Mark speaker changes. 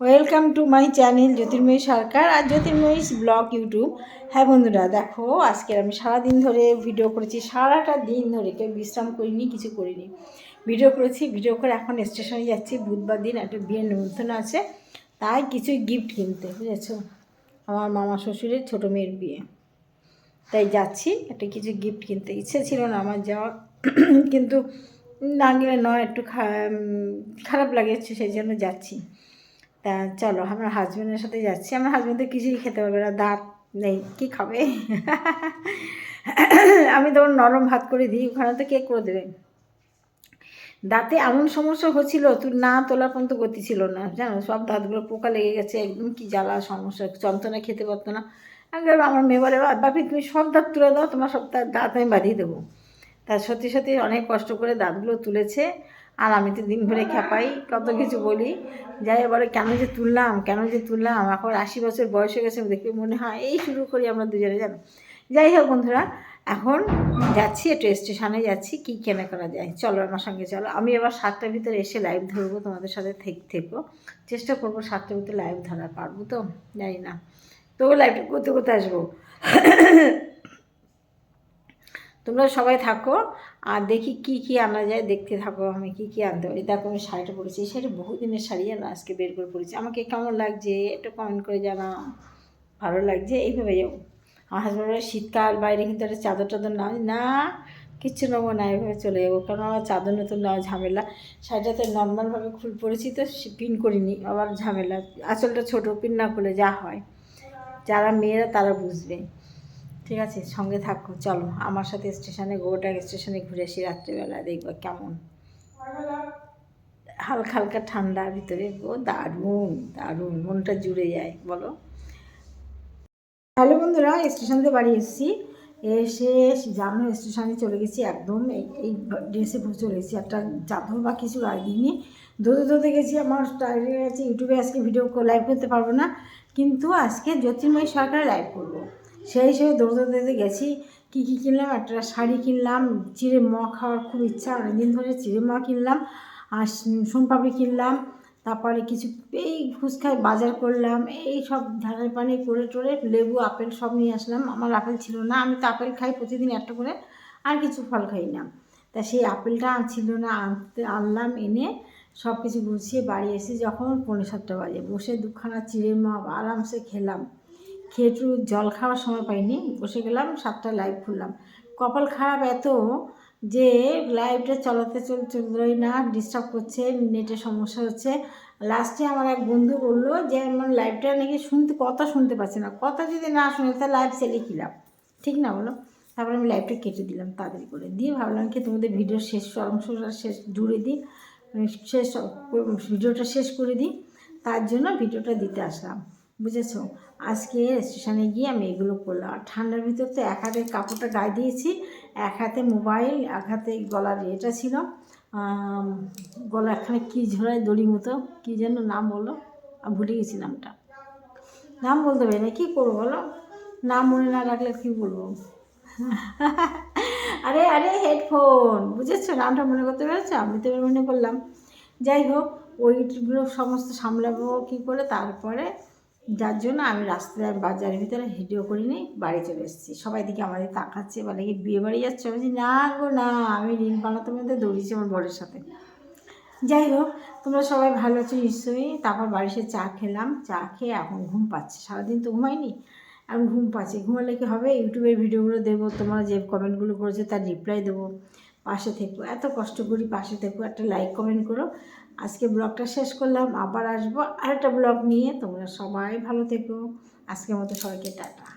Speaker 1: Welcome to my channel Jyotirmoyee Sarkar R Jyotirmoyee blog YouTube হ্যাঁ বন্ধুরা, দেখো আজকে আমি সারাদিন ধরে ভিডিও করেছি, সারাটা দিন ধরে কেউ বিশ্রাম করিনি, কিছু করিনি। ভিডিও করেছি ভিডিও করে এখন স্টেশনে যাচ্ছি, বুধবার দিন একটা বিয়ের নিমন্ত্রণ আছে, তাই কিছু গিফট কিনতে, বুঝেছ? আমার মামা শ্বশুরের ছোটো মেয়ের বিয়ে। তাই যাচ্ছি, একটা কিছু গিফট কিনতে। ইচ্ছে ছিল না আমার যাওয়ার, কিন্তু না গেলে নয়, একটু খারাপ লাগে, সেই জন্য যাচ্ছি। তা চলো, আমার হাজব্যান্ডের সাথে যাচ্ছি। আমার হাজব্যান্ড তো কিছুই খেতে পারবে না, দাঁত নেই, কি খাবে? আমি তখন নরম ভাত করে দিই, ওখানে তো কে করে দেবে। দাঁতে এমন সমস্যা হচ্ছিল তুই না তোলা পর্যন্ত গতি ছিল না, জানো? সব দাঁতগুলো পোকা লেগে গেছে, একদম কি জ্বালা, সমস্যা, যন্ত্রণা খেতে পারতো না। একবার আমার মেয়ে বলে "বা- বাপি, তুমি সব দাঁত তুলে দাও, তোমার সব দাঁত আমি বাঁধিয়ে দেবো। তা সত্যি সত্যি অনেক কষ্ট করে দাঁতগুলো তুলেছে। আর আমি তো দিন ভরে খেপাই, কত কিছু বলি। যাই বলে, কেন যে তুললাম, কেন যে তুললাম? এখন আশি বছর বয়স হয়ে গেছে দেখে মনে হয়, এই, শুরু করি আমরা দুজনে, জানো? যাই হোক, বন্ধুরা, এখন যাচ্ছি একটু স্টেশনে যাচ্ছি, কী কেনা করা যায়? চলো, আমার সঙ্গে চলো। আমি এবার সাতটার ভিতরে এসে লাইভ ধরবো, তোমাদের সাথে থেকে, থেকো। চেষ্টা করব সাতটার ভিতরে লাইভ ধরা পারব তো? জানি না। তো লাইভটা করতে করতে আসব? তোমরা সবাই থাকো আর দেখি কি কি আনা যায়, দেখতে থাকো আমি কি কি আনতে পারি। দেখো আমি শাড়িটা পরেছি, এই শাড়ি বহুদিনের শাড়ি না আজকে বের করে পরেছি। আমাকে কেমন লাগছে একটু কমেন্ট করে জানা ভালো লাগছে? এইভাবে যাব আমার হাজব্যান্ড শীতকাল, বাইরে কিন্তু একটা চাদর টাদর না না, কিচ্ছু নেব না এইভাবে চলে যাব। কারণ আমার চাদর নতুন নেওয়া ঝামেলা। শাড়িটা তো নর্মালভাবে ফুল পরেছি তো পিন করিনি, আবার ঝামেলা। আঁচলটা ছোটো পিন না করলে যা হয়। যারা মেয়েরা তারা বুঝবে। ঠিক আছে, সঙ্গে থাকো। চলো, আমার সাথে স্টেশনে গোটা স্টেশনে ঘুরে আসি রাত্রিবেলা দেখব কেমন। হালকা হালকা ঠান্ডা ভিতরে, ও দারুণ দারুণ, মনটা জুড়ে যায়, বলো। হ্যালো বন্ধুরা স্টেশন থেকে বাড়ি এসেছি। এসে জানো স্টেশনে চলে গেছি একদম, এই এই ড্রেসে চলে গেছি। একটা চাদর বা কিছু গায়ে দিইনি ধরতে ধরতে গেছি, আমার টাইরে গেছে ইউটিউবে আজকে ভিডিও লাইভ করতে পারব না। কিন্তু আজকে জ্যোতির্ময়ী সরকারে লাইভ করব। সেই হিসেবে দৌড়তে দৌড়তে গেছি। কী কী কিনলাম? একটা শাড়ি কিনলাম, চিড়ে ম খাওয়ার খুব ইচ্ছা, অনেকদিন ধরে চিড়ে ম কিনলাম। আর সোনপাপড়ি কিনলাম, তারপরে কিছু এই ফুচকায় বাজার করলাম, এই সব ধানের পানি করে টোরে লেবু, আপেল সব নিয়ে আসলাম। আমার আপেল ছিল না, আমি তো আপেল খাই প্রতিদিন একটা করে, আর কিছু ফল খাই না। তা সেই আপেলটা ছিল না, আনতে আনলাম, এনে সব কিছু গুছিয়ে বাড়ি এসে যখন পৌনে সাতটা বাজে, বসে দুখানা চিড়ে মাপ আরামসে খেলাম। খেয়ে জল খাওয়ার সময় পাইনি। বসে গেলাম, সাতটা লাইভ খুললাম। কপাল খারাপ এত যে লাইভটা চলাতে চল চললোই না ডিস্টার্ব করছে, নেটের সমস্যা হচ্ছে। লাস্টে আমার এক বন্ধু বলল যে, আমার লাইভটা নাকি শুনতে, কথা শুনতে পাচ্ছে না। কথা যদি না শুনে, তাহলে লাইভ সেলে কিলাম ঠিক না বলো? তারপরে আমি লাইভটা কেটে দিলাম, তাড়াতাড়ি করে। দিয়ে ভাবলাম কি, তোমাদের ভিডিও শেষ অংশটা শেষ, জুড়ে দিই। শেষ ভিডিওটা শেষ করে দিই। তার জন্য ভিডিওটা দিতে আসলাম। বুঝেছ? আজকে স্টেশনে গিয়ে আমি এগুলো করলাম। আর ঠান্ডার ভিতর তো এক হাতে কাপড়টা গায়ে দিয়েছি, এক হাতে মোবাইল এক হাতে গলার এটা ছিল। গলা একখানে কী ঝোড়ায় দড়ি মতো, কী যেন নাম বলো? আমি ভুলে গেছি নামটা। নাম বলতে পারি না, কী করব বলো? নাম মনে না রাখলে কী বলব? আরে আরে হেডফোন বুঝেছ? নামটা মনে করতে পেরেছ? আমি তো মনে করলাম। যাই হোক ওইগুলো সমস্ত সামলাবো কী করে? তারপরে যার জন্য আমি রাস্তায় বাজারের ভিতরে ভিডিও করিনি বাড়ি চলে এসেছি। সবাই দিকে আমাদের তাকাচ্ছে বলে কি বিয়ে বাড়ি যাচ্ছে? আমি বলছি, না গো না আমি রিল বানাতে মধ্যে দৌড়িয়েছি আমার বরের সাথে। যাই হোক তোমরা সবাই ভালো আছো নিশ্চয়ই। তারপর বাড়ি চা খেলাম চা খেয়ে এখন ঘুম পাচ্ছে। সারাদিন তো ঘুমাইনি এখন ঘুম পাচ্ছে। ঘুমালে কি হবে? ইউটিউবের ভিডিওগুলো দেবো তোমরা যে কমেন্টগুলো করেছ তার রিপ্লাই দেবো। পাশে থেকো, এত কষ্ট করি পাশে থেকো, একটা লাইক কমেন্ট করো। আজকে ব্লগটা শেষ করলাম, আবার আসব আরেকটা ব্লগ নিয়ে। তোমরা সবাই ভালো থেকো। আজকের মতো সবাইকে টাটা।